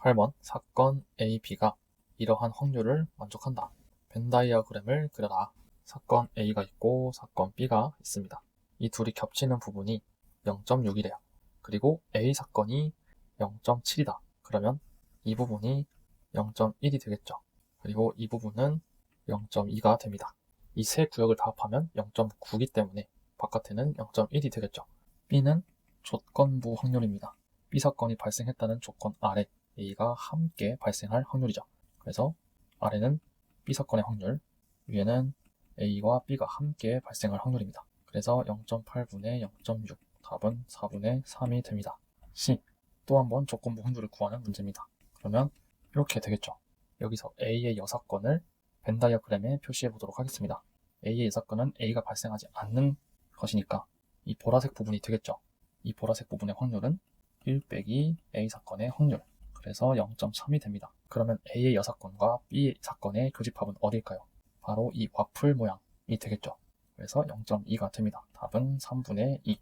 8번 사건 A, B가 이러한 확률을 만족한다. 벤 다이어그램을 그려라. 사건 A가 있고 사건 B가 있습니다. 이 둘이 겹치는 부분이 0.6이래요. 그리고 A 사건이 0.7이다. 그러면 이 부분이 0.1이 되겠죠. 그리고 이 부분은 0.2가 됩니다. 이 세 구역을 다 합하면 0.9이기 때문에 바깥에는 0.1이 되겠죠. B는 조건부 확률입니다. B 사건이 발생했다는 조건 아래 A가 함께 발생할 확률이죠. 그래서 아래는 B 사건의 확률, 위에는 A와 B가 함께 발생할 확률입니다. 그래서 0.8분의 0.6, 답은 4분의 3이 됩니다. C. 또 한 번 조건부 확률을 구하는 문제입니다. 그러면 이렇게 되겠죠. 여기서 A의 여사건을 벤 다이어그램에 표시해 보도록 하겠습니다. A의 여사건은 A가 발생하지 않는 것이니까 이 보라색 부분이 되겠죠. 이 보라색 부분의 확률은 1 빼기 A 사건의 확률. 그래서 0.3이 됩니다. 그러면 A의 여사건과 B 사건의 교집합은 어딜까요? 바로 이 와플 모양이 되겠죠. 그래서 0.2가 됩니다. 답은 3분의 2.